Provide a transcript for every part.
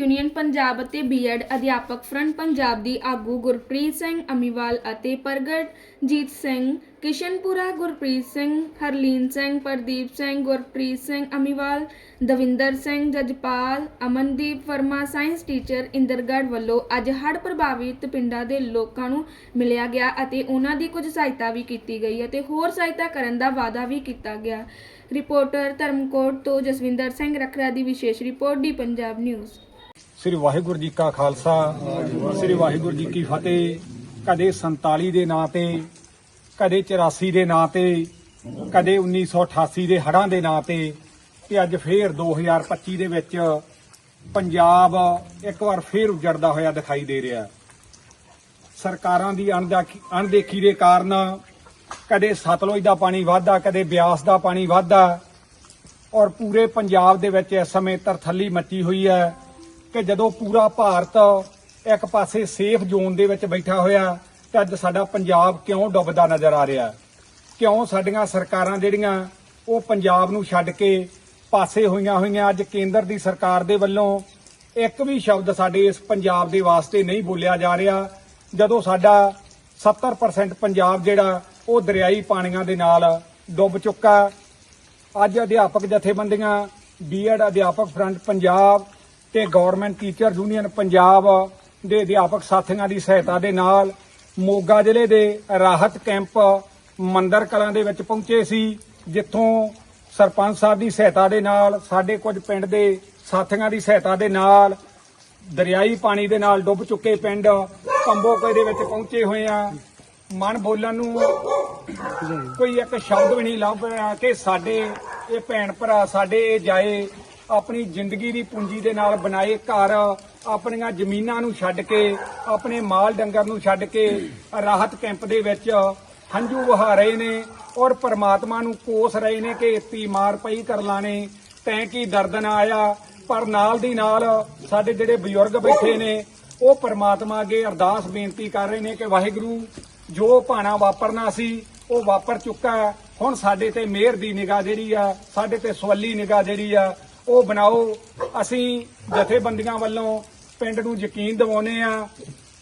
Union Punjab ਅਤੇ BEd ਅਧਿਆਪਕ front Punjab ਦੀ ਆਗੂ ਗੁਰਪ੍ਰੀਤ ਸਿੰਘ ਅਮੀਵਾਲ ਅਤੇ ਪ੍ਰਗਟਜੀਤ ਸਿੰਘ, ਕਿਸ਼ਨਪੁਰਾ ਗੁਰਪ੍ਰੀਤ ਸਿੰਘ, ਹਰਲੀਨ ਸਿੰਘ, ਪ੍ਰਦੀਪ ਸਿੰਘ, ਗੁਰਪ੍ਰੀਤ ਸਿੰਘ ਅਮੀਵਾਲ, ਦਵਿੰਦਰ ਸਿੰਘ ਜਜਪਾਲ, ਅਮਨਦੀਪ ਵਰਮਾ, ਸਾਇੰਸ ਟੀਚਰ ਇੰਦਰਗੜ੍ਹ ਵੱਲੋਂ ਅੱਜ ਹੜ੍ਹ ਪ੍ਰਭਾਵਿਤ ਪਿੰਡਾਂ ਦੇ ਲੋਕਾਂ ਨੂੰ ਮਿਲਿਆ ਗਿਆ ਅਤੇ ਉਹਨਾਂ ਦੀ ਕੁਝ ਸਹਾਇਤਾ ਵੀ ਕੀਤੀ ਗਈ ਅਤੇ ਹੋਰ ਸਹਾਇਤਾ ਕਰਨ ਦਾ ਵਾਅਦਾ ਵੀ ਕੀਤਾ ਗਿਆ। ਰਿਪੋਰਟਰ ਧਰਮਕੋਟ ਤੋਂ ਜਸਵਿੰਦਰ ਸਿੰਘ ਰਖਰਾ ਦੀ ਵਿਸ਼ੇਸ਼ ਰਿਪੋਰਟ ਦੀ ਪੰਜਾਬ ਨਿਊਜ਼। ਸ੍ਰੀ ਵਾਹਿਗੁਰੂ ਜੀ ਕਾ ਖਾਲਸਾ, ਸ੍ਰੀ ਵਾਹਿਗੁਰੂ ਜੀ ਕੀ ਫਤਿਹ। ਕਦੇ 47 ਦੇ ਨਾਂ ਤੇ, ਕਦੇ 84 ਦੇ ਨਾਂ ਤੇ, ਕਦੇ 1988 ਦੇ ਹੜ੍ਹਾਂ ਦੇ ਨਾਂ ਤੇ ਤੇ ਅੱਜ ਫੇਰ 2025 ਦੇ ਵਿੱਚ ਪੰਜਾਬ ਇੱਕ ਵਾਰ ਫੇਰ ਉਜੜਦਾ ਹੋਇਆ ਦਿਖਾਈ ਦੇ ਰਿਹਾ। ਸਰਕਾਰਾਂ ਦੀ ਅਣਦੇਖੀ ਅਣਦੇਖੀ ਦੇ ਕਾਰਨ ਕਦੇ ਸਤਲੁਜ ਦਾ ਪਾਣੀ ਵੱਧਦਾ, ਕਦੇ ਬਿਆਸ ਦਾ ਪਾਣੀ ਵੱਧਦਾ ਔਰ ਪੂਰੇ ਪੰਜਾਬ ਦੇ ਵਿੱਚ ਇਸ ਸਮੇਂ ਤਰਥੱਲੀ ਮੱਚੀ ਹੋਈ ਹੈ। ਕਿ ਜਦੋਂ ਪੂਰਾ ਭਾਰਤ ਇੱਕ ਪਾਸੇ ਸੇਫ ਜ਼ੋਨ ਦੇ ਵਿੱਚ ਬੈਠਾ ਹੋਇਆ, ਤਾਂ ਅੱਜ ਸਾਡਾ ਪੰਜਾਬ ਕਿਉਂ ਡੁੱਬਦਾ ਨਜ਼ਰ ਆ ਰਿਹਾ? ਕਿਉਂ ਸਾਡੀਆਂ ਸਰਕਾਰਾਂ ਜਿਹੜੀਆਂ, ਉਹ ਪੰਜਾਬ ਨੂੰ ਛੱਡ ਕੇ ਪਾਸੇ ਹੋਈਆਂ ਹੋਈਆਂ ਅੱਜ ਕੇਂਦਰ ਦੀ ਸਰਕਾਰ ਦੇ ਵੱਲੋਂ ਇੱਕ ਵੀ ਸ਼ਬਦ ਸਾਡੇ ਇਸ ਪੰਜਾਬ ਦੇ ਵਾਸਤੇ ਨਹੀਂ ਬੋਲਿਆ ਜਾ ਰਿਹਾ, ਜਦੋਂ ਸਾਡਾ 70% ਪੰਜਾਬ ਜਿਹੜਾ, ਉਹ ਦਰਿਆਈ ਪਾਣੀਆਂ ਦੇ ਨਾਲ ਡੁੱਬ ਚੁੱਕਾ। ਅੱਜ ਅਧਿਆਪਕ ਜਥੇਬੰਦੀਆਂ ਬੀਐਡ ਅਧਿਆਪਕ ਫਰੰਟ ਪੰਜਾਬ ਤੇ ਗਵਰਨਮੈਂਟ ਟੀਚਰ ਯੂਨੀਅਨ ਪੰਜਾਬ ਦੇ ਅਧਿਆਪਕ ਸਾਥੀਆਂ ਦੀ ਸਹਾਇਤਾ ਦੇ ਨਾਲ ਮੋਗਾ ਜ਼ਿਲ੍ਹੇ ਦੇ ਰਾਹਤ ਕੈਂਪ ਮੰਦਰ ਕਲਾਂ ਦੇ ਵਿੱਚ ਪਹੁੰਚੇ ਸੀ, ਜਿੱਥੋਂ ਸਰਪੰਚ ਸਾਹਿਬ ਦੀ ਸਹਾਇਤਾ ਦੇ ਨਾਲ, ਸਾਡੇ ਕੁਝ ਪਿੰਡ ਦੇ ਸਾਥੀਆਂ ਦੀ ਸਹਾਇਤਾ ਦੇ ਨਾਲ, ਦਰਿਆਈ ਪਾਣੀ ਦੇ ਨਾਲ ਡੁੱਬ ਚੁੱਕੇ ਪਿੰਡ ਕੰਬੋਕੇ ਦੇ ਵਿੱਚ ਪਹੁੰਚੇ ਹੋਏ ਆ। ਮਨ ਬੋਲਣ ਨੂੰ ਕੋਈ ਇੱਕ ਸ਼ਬਦ ਵੀ ਨਹੀਂ ਲੱਭ ਰਿਹਾ ਕਿ ਸਾਡੇ ਇਹ ਭੈਣ ਭਰਾ, ਸਾਡੇ ਇਹ ਜਾਏ ਆਪਣੀ ਜ਼ਿੰਦਗੀ ਦੀ ਪੂੰਜੀ ਦੇ ਨਾਲ ਬਣਾਏ ਘਰ, ਆਪਣੀਆਂ ਜ਼ਮੀਨਾਂ ਨੂੰ ਛੱਡ ਕੇ, ਆਪਣੇ ਮਾਲ ਡੰਗਰ ਨੂੰ ਛੱਡ ਕੇ ਰਾਹਤ ਕੈਂਪ ਦੇ ਵਿੱਚ ਹੰਝੂ ਵਹਾ ਰਹੇ ਨੇ ਔਰ ਪਰਮਾਤਮਾ ਨੂੰ ਕੋਸ ਰਹੇ ਨੇ ਕਿ ਇਤੀ ਮਾਰ ਪਈ ਕਰ ਲਾਣੇ, ਤੈਂ ਕੀ ਦਰਦ ਨਾ ਆਇਆ? ਪਰ ਨਾਲ ਦੀ ਨਾਲ ਸਾਡੇ ਜਿਹੜੇ ਬਜ਼ੁਰਗ ਬੈਠੇ ਨੇ, ਉਹ ਪਰਮਾਤਮਾ ਅੱਗੇ ਅਰਦਾਸ ਬੇਨਤੀ ਕਰ ਰਹੇ ਨੇ ਕਿ ਵਾਹਿਗੁਰੂ, ਜੋ ਭਾਣਾ ਵਾਪਰਨਾ ਸੀ, ਉਹ ਵਾਪਰ ਚੁੱਕਾ ਹੈ। ਹੁਣ ਸਾਡੇ ਤੇ ਮਿਹਰ ਦੀ ਨਿਗਾਹ ਜਿਹੜੀ ਆ, ਸਾਡੇ ਤੇ ਸਵੱਲੀ ਨਿਗਾਹ ਜਿਹੜੀ ਆ ਉਹ ਬਣਾਓ। ਅਸੀਂ ਜਥੇਬੰਦੀਆਂ ਵੱਲੋਂ ਪਿੰਡ ਨੂੰ ਯਕੀਨ ਦਿਵਾਉਨੇ ਆ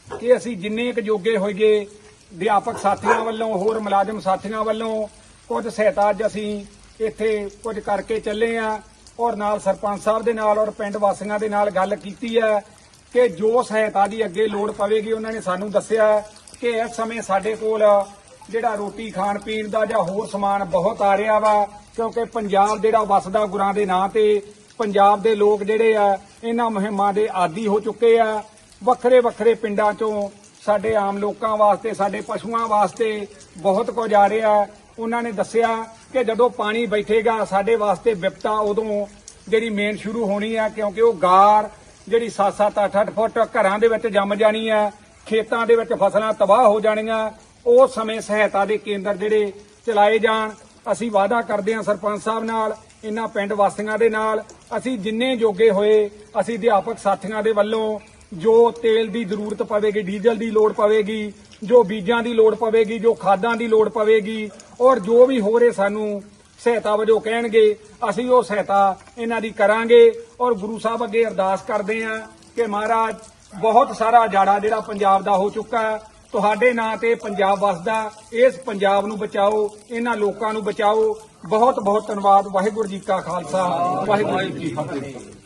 ਕਿ ਅਸੀਂ ਜਿੰਨੇ ਕੁ ਜੋਗੇ ਹੋਈਏ, ਅਧਿਆਪਕ ਸਾਥੀਆਂ ਵੱਲੋਂ, ਹੋਰ ਮੁਲਾਜ਼ਮ ਸਾਥੀਆਂ ਵੱਲੋਂ ਕੁਝ ਸਹਾਇਤਾ ਅੱਜ ਅਸੀਂ ਇੱਥੇ ਕੁਝ ਕਰਕੇ ਚੱਲੇ ਆ ਔਰ ਨਾਲ ਸਰਪੰਚ ਸਾਹਿਬ ਦੇ ਨਾਲ ਔਰ ਪਿੰਡ ਵਾਸੀਆਂ ਦੇ ਨਾਲ ਗੱਲ ਕੀਤੀ ਹੈ ਕਿ ਜੋ ਸਹਾਇਤਾ ਦੀ ਅੱਗੇ ਲੋੜ ਪਵੇਗੀ, ਉਹਨਾਂ ਨੇ ਸਾਨੂੰ ਦੱਸਿਆ ਕਿ ਇਸ ਸਮੇਂ ਸਾਡੇ ਕੋਲ ਜਿਹੜਾ ਰੋਟੀ ਖਾਣ ਪੀਣ ਦਾ ਜਾਂ ਹੋਰ ਸਮਾਨ ਬਹੁਤ ਆ ਰਿਹਾ ਵਾ, ਕਿਉਂਕਿ ਪੰਜਾਬ ਜਿਹੜਾ ਵਸਦਾ ਗੁਰਾਂ ਦੇ ਨਾਂ ਤੇ, ਪੰਜਾਬ ਦੇ ਲੋਕ ਜਿਹੜੇ ਆ, ਇਹਨਾਂ ਮੁਹਿੰਮਾਂ ਦੇ ਆਦੀ ਹੋ ਚੁੱਕੇ ਆ। ਵੱਖਰੇ ਵੱਖਰੇ ਪਿੰਡਾਂ ਚੋਂ ਸਾਡੇ ਆਮ ਲੋਕਾਂ ਵਾਸਤੇ, ਸਾਡੇ ਪਸ਼ੂਆਂ ਵਾਸਤੇ ਬਹੁਤ ਕੁਝ ਆ ਰਿਹਾ। ਉਹਨਾਂ ਨੇ ਦੱਸਿਆ ਕਿ ਜਦੋਂ ਪਾਣੀ ਬੈਠੇਗਾ, ਸਾਡੇ ਵਾਸਤੇ ਵਿਪਤਾ ਉਦੋਂ ਜਿਹੜੀ ਮੇਨ ਸ਼ੁਰੂ ਹੋਣੀ ਆ, ਕਿਉਂਕਿ ਉਹ ਗਾਰ ਜਿਹੜੀ 7-7 8-8 ਫੁੱਟ ਘਰਾਂ ਦੇ ਵਿੱਚ ਜੰਮ ਜਾਣੀ ਆ, ਖੇਤਾਂ ਦੇ ਵਿੱਚ ਫਸਲਾਂ ਤਬਾਹ ਹੋ ਜਾਣੀਆਂ ਉਸ ਸਮੇਂ ਸਹਾਇਤਾ ਦੇ ਕੇਂਦਰ ਜਿਹੜੇ ਚਲਾਏ ਜਾਣ, ਅਸੀਂ ਵਾਅਦਾ ਕਰਦੇ ਹਾਂ ਸਰਪੰਚ ਸਾਹਿਬ ਨਾਲ, ਇਹਨਾਂ ਪਿੰਡ ਵਾਸੀਆਂ ਦੇ ਨਾਲ, ਅਸੀਂ ਜਿੰਨੇ ਜੋਗੇ ਹੋਏ, ਅਸੀਂ ਅਧਿਆਪਕ ਸਾਥੀਆਂ ਦੇ ਵੱਲੋਂ ਜੋ ਤੇਲ ਦੀ ਜ਼ਰੂਰਤ ਪਵੇਗੀ, ਡੀਜ਼ਲ ਦੀ ਲੋੜ ਪਵੇਗੀ, ਜੋ ਬੀਜਾਂ ਦੀ ਲੋੜ ਪਵੇਗੀ, ਜੋ ਖਾਦਾਂ ਦੀ ਲੋੜ ਪਵੇਗੀ, ਔਰ ਜੋ ਵੀ ਹੋ ਰਹੇ ਸਾਨੂੰ ਸਹਾਇਤਾ ਵਜੋਂ ਕਹਿਣਗੇ, ਅਸੀਂ ਉਹ ਸਹਾਇਤਾ ਇਹਨਾਂ ਦੀ ਕਰਾਂਗੇ, ਔਰ ਗੁਰੂ ਸਾਹਿਬ ਅੱਗੇ ਅਰਦਾਸ ਕਰਦੇ ਹਾਂ ਕਿ ਮਹਾਰਾਜ ਬਹੁਤ ਸਾਰਾ ਜਾੜਾ ਜਿਹੜਾ ਪੰਜਾਬ ਦਾ ਹੋ ਚੁੱਕਾ ਹੈ ਤੁਹਾਡੇ ਨਾਂ ਤੇ ਪੰਜਾਬ ਵਸਦਾ, ਇਸ ਪੰਜਾਬ ਨੂੰ ਬਚਾਓ, ਇਹਨਾਂ ਲੋਕਾਂ ਨੂੰ ਬਚਾਓ। ਬਹੁਤ ਬਹੁਤ ਧੰਨਵਾਦ, ਵਾਹਿਗੁਰੂ ਜੀ ਕਾ ਖਾਲਸਾ, ਵਾਹਿਗੁਰੂ ਜੀ ਕੀ ਫਤਿਹ।